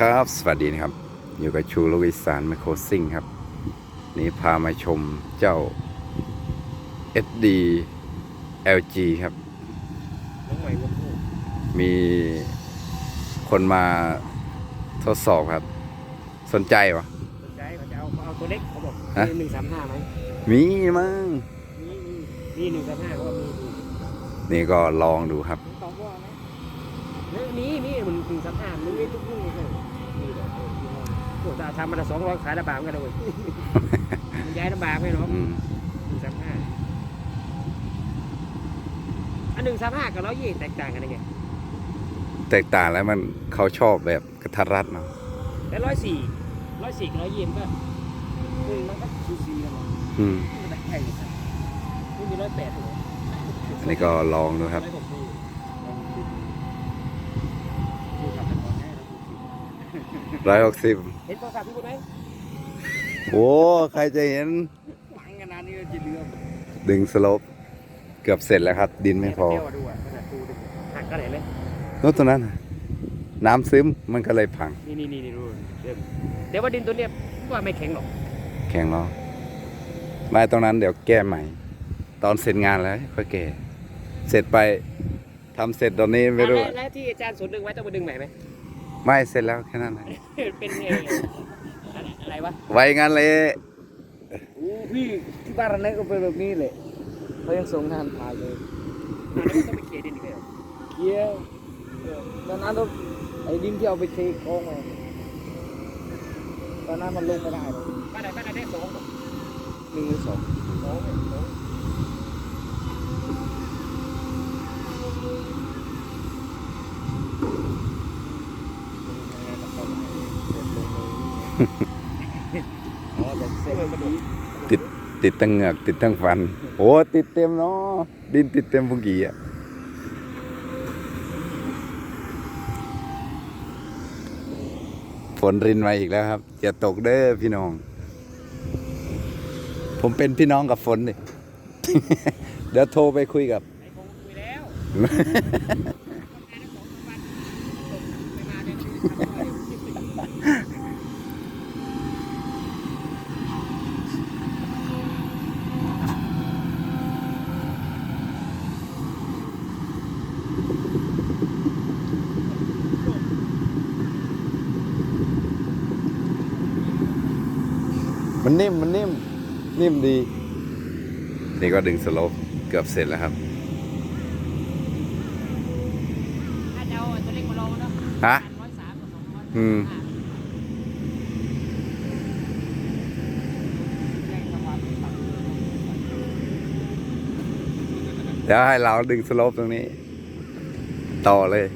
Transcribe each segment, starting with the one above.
ครับ สวัสดีนะครับ อยู่กับชูลูกอีสานไมโครซิ่งครับ นี่พามาชมเจ้า SD LG ครับน้องใหม่บนโลกมีคนมาทดสอบครับ สนใจวะสนใจเขาจะเอาเขาเอาตัวเล็กเขาบอกฮะมีหนึ่งสามห้าไหมมีมั้งมีมีมีหนึ่งสามห้าเขาว่ามีมีนี่ก็ลองดูครับตอบว่าไห มเรื่องนี้มีมันหนึ่งสามห้ามันมีทุกรุ่นเลยมีเดี๋ยวโอ้แต่ทำมันสองร้อยขายลำบากเหมือนกันเลยมันย้ายลำบากไหมเนาะอืมหนึ่งสามห้าอันหนึ่งสามห้ากับร้อยยี่แตกต่างกันยังไงแตกต่างแล้วมันเขาชอบแบบกระทัดรัดเนาะแต่ร้อยสี่ร้อยสี่กับร้อยยี่มันก็หนึ่งมันก็ซูซีกันเนาะอืมมันแต่ใหญ่ครับนี่มีร้อยแปดหัวอันนี้ก็ลองดูครับ ร้อยหกสิบลองดูดูขับแต่ก่อนให้เราดูสิร้อยหกสิบเห็นโทรศัพท์พี่คุณไหมโอ้ใครจะเห็นฟังกันนานนี่จะเรือดึงสโลปเกือบเสร็จแล้วครับ ดินไม่พอเที่ยวดูอะขนาดดูดิหักก็ไหนเลยรถตัวนั้นน่ะน้ำซึมมันก็เลยพัง นี่นี่นี่นี่ดูเดี๋ยวเดี๋ยวว่าดินตัวเนี้ยว่าไม่แข็งหรอกแข็งล้อไม่ตรงนั้นเดี๋ยวแก้ใหม่ ตอนเสร็จงานแล้วค่อยแก้เสร็จไปทำเสร็จตอนนี้ไม่รู้ แล้วแล้วที่อาจารย์สนดึงไว้ต้องไปดึงใหม่ไหม ไม่เสร็จแล้วแค่นั้นนะเป็นไงอะไรอะไรวะไว้งั้นเลยโอ้พี่ที่บ้านเราเนี่ยก็เป็นแบบนี้เลยเขายังส่งทานถ่ายเลยอะแล้วมันต้องไปเขี่ยดินอีกเหรอเกี้ยวตอนนั้นเราไอ้ดินที่เอาไปเทคลองไงตอนนั้นมันลงไม่ได้เลยบ้านไหนบ้านไหนได้สองเหรอหนึ่งหรือสองสองเนี่ยสอง อ๋อแต่เสร็จพอดีติดติดตั้งเหงือกติดตั้งฟัน โอ้ติดเต็มเนาะดินติดเต็มพุงกี่อะฝนรินมาอีกแล้วครับอย่าตกเด้อพี่น้อง ผมเป็นพี่น้องกับฝนดิเดี๋ยวโทรไปคุยกับไอ้คงคุยแล้วทำงานได้สองสามวันไปมาเดี๋ยวทำอะไร มันนิ่มมันนิ่มนิ่มดี นี่ก็ดึงสโลปเกือบเสร็จแล้วครับถ้าจะเอาตัวเล็กมาลองเนาะฮะร้อยสามกับสองร้อยอืมเดี๋ยวให้เราดึงสโลปตรงนี้ ต่อเลย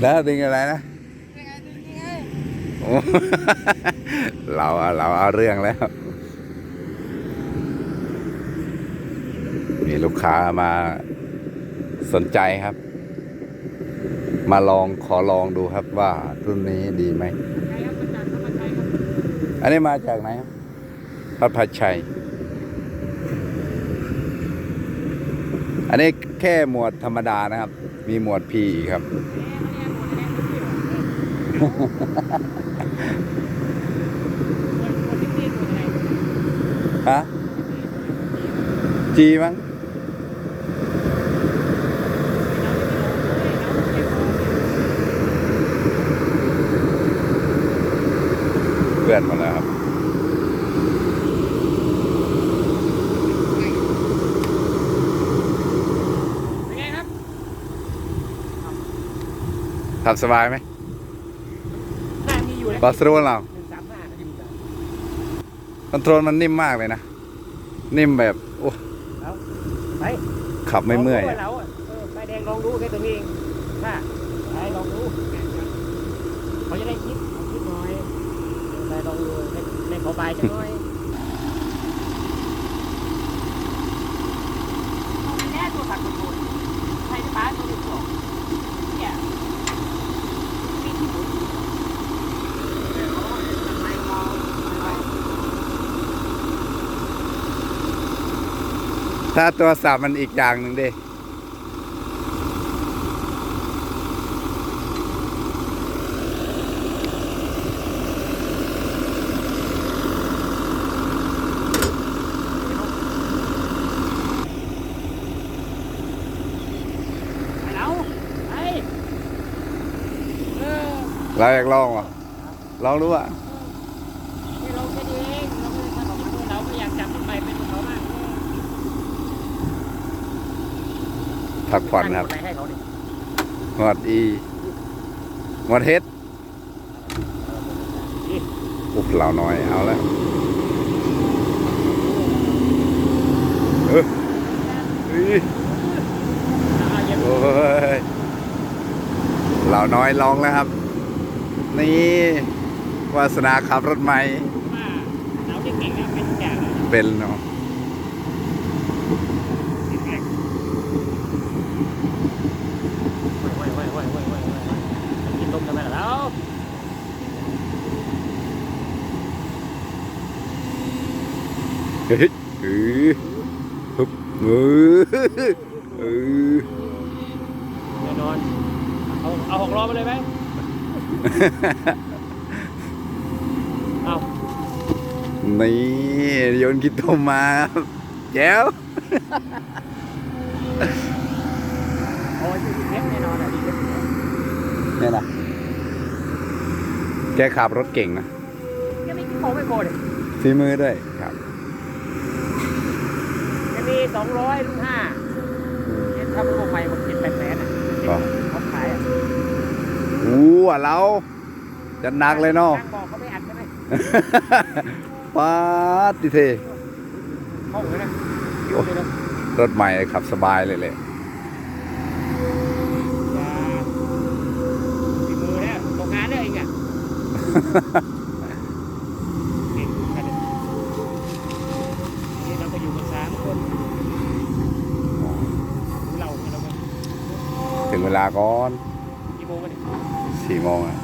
แล้วดึงอะไรนะโอ้เราเอาเราเอาเรื่องแล้ว มีลูกค้ามาสนใจครับ มาลองขอลองดูครับว่ารุ่นนี้ดีไหมใช่ครับมันจากธรรมชัยครับอันนี้มาจากไหนครับพัดพัดชัย อันนี้แค่หมวดธรรมดานะครับ มีหมวดพีอีกครับ ฮะจีมั้งเพื่อนหมาแล้วครับเป็นไงครับขับสบายไหม หน้ามีอยู่นะบอสโรนเราหนึ่งสามห้าก็ยังมีอยู่คอนโทรลมันนิ่มมากเลยนะ นิ่มแบบ โอ้ไปขับไม่เมื่อยลงดูอะว่าเราอะเออไฟแดงลองดูแค่ตัวนี้เองค่ะไปลองดูเขาจะได้คิดเอาคิดหน่อยไปลองดูให้ให้เขาบายจังหน่อยเอาแน่ตัวสักคนใครจะป้าตัวนี้ตัว ถ้าตัวสับมันอีกอย่างหนึ่งดิไปแล้วไปเออเราอยากลองวะลองดูอะ ให้เราแค่นี้เองเราไม่ได้ทำออกมาด้วยเราไม่อยากจับมันไปเป็นของเขามาก พักผ่อนครับตั้งกฎไหให้เขาดิงอดอีงอดเฮ็ดนี่อุบเราน้อยเอาแล้วเออเฮ้ยอ่าอย่าโอ้ยเราน้อยลองแล้วครับ นี่วาสนาขับรถใหม่ว่าเราเก่งๆนะเป็นทุกอย่างนะเป็นเนาะ ติดแรกไหวไหวไหวไหวไหวไหวไหวกินต้มกันไหมล่ะเรา เฮ้ยเออฮึบ เออเออแน่นอน เอาเอาหกล้อมาเลยไหม เอานี่โยนกิโตมมาครับแจ๋วโอ้ยเทปแน่นอนอะดีเทปเนี่ยนะแกขับรถเก่งนะยังไม่โคไม่โคเลยฝีมือด้วยครับจะ มีสองร้อยรุ่นห้าเนี่ยถ้าระบบใหม่หมดเจ็ดแปดแสนอะอ๋อเขาขายอะอู้อะเราจะหนักเลยเนาะช่างบอกเขาไม่อัดใช่ไหมป๊าดดิเทห้องเลยนะยุ่งเลยนะรถใหม่ขับสบายเลยเลยอย่าฝีมือเนี่ยตกงานเนี่ยเองอะเก่งกันเลยนี่เราก็อยู่กันสามคนเราเราก็ ถึงเวลา ก่อนกี่โมงกันเนี่ยสี่โมงอะ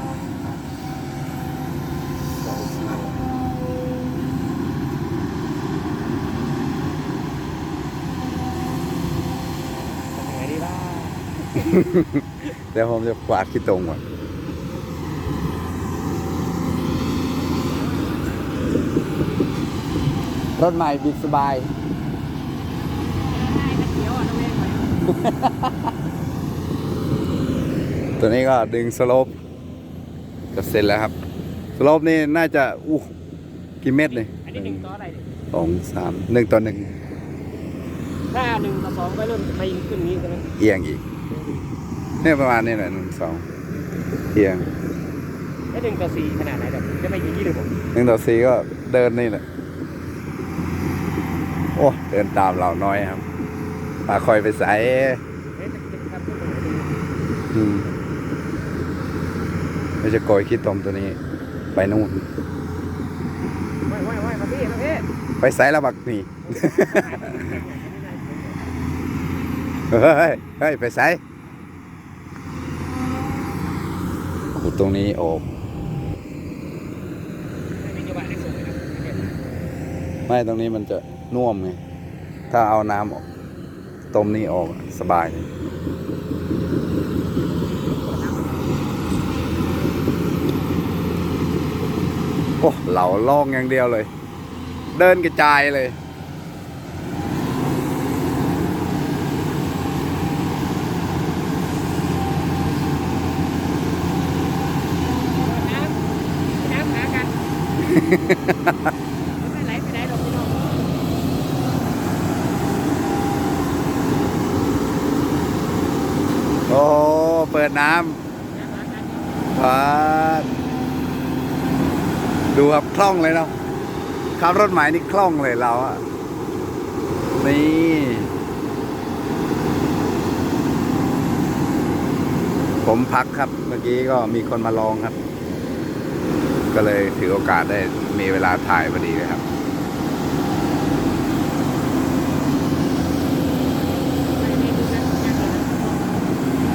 ทำยังไงดีบ้างเดี๋ยวผมจะกวาดขี้ตรงก่อนรถใหม่บิดสบายเดี๋ยวอะต้องเล่นไป ตัวนี้ก็ดึงสโลปจะเสร็จแล้วครับสโลปนี่น่าจะอู้กี่เม็ดเลยอันนี้หนึ่งต่ออะไรเนี่ยสองสามหนึ่งต่อหนึ่งถ้าหนึ่งต่อสองก็เริ่มไปขึ้นนี้ใช่ไหมเอียงอีกเนี่ยประมาณนี้แหละหนึ่งสองเอียงแล้วหนึ่งต่อสี่ขนาดไหนเดี๋ยวจะไปอย่างนี้เลยผมหนึ่งต่อสี่ก็เดินนี่แหละโอ้เดินตามเราน้อยครับปาคอยไปใส่ เอ๊ะจะจะทำขึ้นตรงไหนดี อืม ไม่จะโกยขี้ตมตัวนี้ ไปนู่นไม่ไม่ไม่มาพี่มาพี่ไปใส่แล้วบักนี่ เฮ้ยเฮ้ยไปใส่โอ้ตรงนี้โอบไม่มีจังหวะได้ส่งเลยนะไม่ได้ไม่ตรงนี้มันจะน่วมไง ถ้าเอาน้ำออกต้มนี่ออกสบายเลย โอ้เหล่าล่องอย่างเดียวเลย เดินกระจายเลย น้ำน้ำหากันไม่ไหลไปไหนหรอกพี่น้องโอ้เปิดน้น้ำหากันำปาด ดูครับคล่องเลยเนาะขับรถหมายนี่คล่องเลยเราอะนี่ผมพักครับเมื่อกี้ก็มีคนมาลองครับ ก็เลยถือโอกาสได้มีเวลาถ่ายพอดีเลยครับ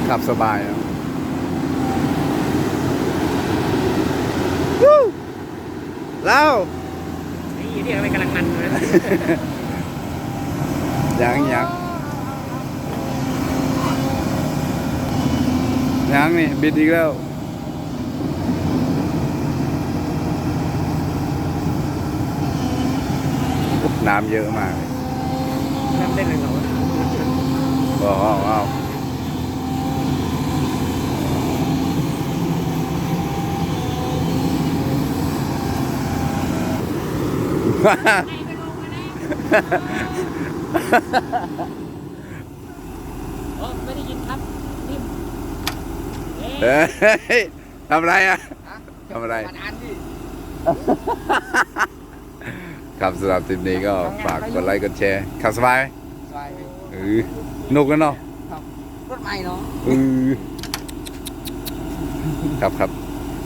ขับสบายครับวู้ เราไอ้ยี่นี่มันกำลังมันเลยนะยังยังยังนี่บิดอีกแล้วน้ำเยอะมากเลยน้ำเต้นเลยเหรอว้าวว้าวอ๋อไม่ได้ยินครับนี่เอ๊เฮ้ะยทำอะไรอะทำอะไร มันอันดิครับสำหรับทริปนี้ก็ฝากกดไลค์กดแชร์ขับสบายไหมสบายไหมเออหนุกกันเนาะรถใหม่เนาะ เออครับครับ